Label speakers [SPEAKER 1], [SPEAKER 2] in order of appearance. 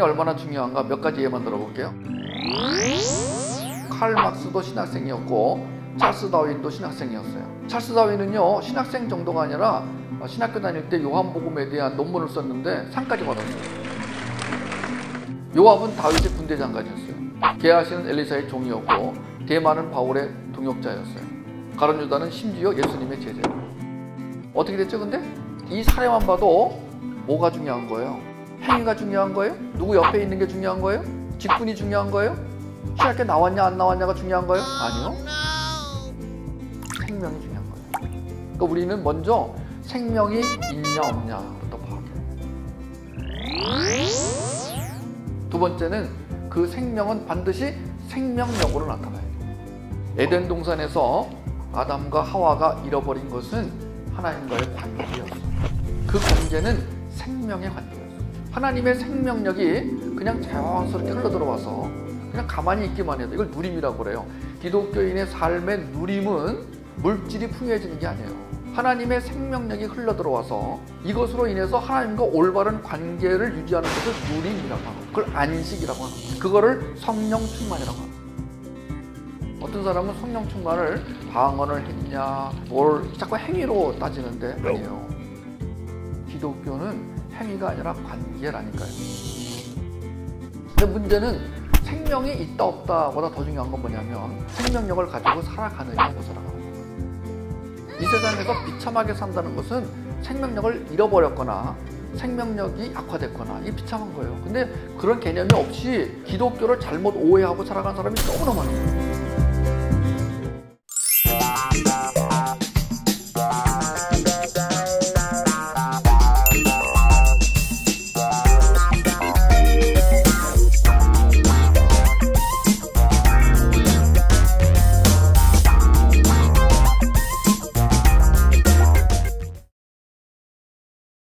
[SPEAKER 1] 얼마나 중요한가 몇 가지 예만 들어볼게요. 칼 막스도 신학생이었고 찰스 다윈도 신학생이었어요. 찰스 다윈은요 신학생 정도가 아니라 신학교 다닐 때 요한복음에 대한 논문을 썼는데 상까지 받았어요. 요압은 다윗의 군대 장관이었어요. 게하시는 엘리사의 종이었고 대만은 바울의 동역자였어요. 가론 유다는 심지어 예수님의 제자예요. 어떻게 됐죠? 근데 이 사례만 봐도 뭐가 중요한 거예요? 행위가 중요한 거예요? 누구 옆에 있는 게 중요한 거예요? 직분이 중요한 거예요? 신학교 나왔냐 안 나왔냐가 중요한 거예요? 아니요. 생명이 중요한 거예요. 그러니까 우리는 먼저 생명이 있냐 없냐부터 파악해요. 두 번째는 그 생명은 반드시 생명력으로 나타나야 돼요. 에덴 동산에서 아담과 하와가 잃어버린 것은 하나님과의 관계였어요. 그 관계는 생명의 관계였어요. 하나님의 생명력이 그냥 자연스럽게 흘러 들어와서 그냥 가만히 있기만 해도 이걸 누림이라고 그래요. 기독교인의 삶의 누림은 물질이 풍요해지는 게 아니에요. 하나님의 생명력이 흘러 들어와서 이것으로 인해서 하나님과 올바른 관계를 유지하는 것을 누림이라고 합니다. 그걸 안식이라고 합니다. 그거를 성령 충만이라고 합니다. 어떤 사람은 성령 충만을 방언을 했냐, 뭘 자꾸 행위로 따지는데 아니에요. 기독교는 행위가 아니라 관계라니까요. 근데 문제는 생명이 있다 없다보다 더 중요한 건 뭐냐면 생명력을 가지고 살아가느냐 못 살아가느냐. 이 세상에서 비참하게 산다는 것은 생명력을 잃어버렸거나 생명력이 약화됐거나 이 비참한 거예요. 근데 그런 개념이 없이 기독교를 잘못 오해하고 살아가는 사람이 너무나 많아요.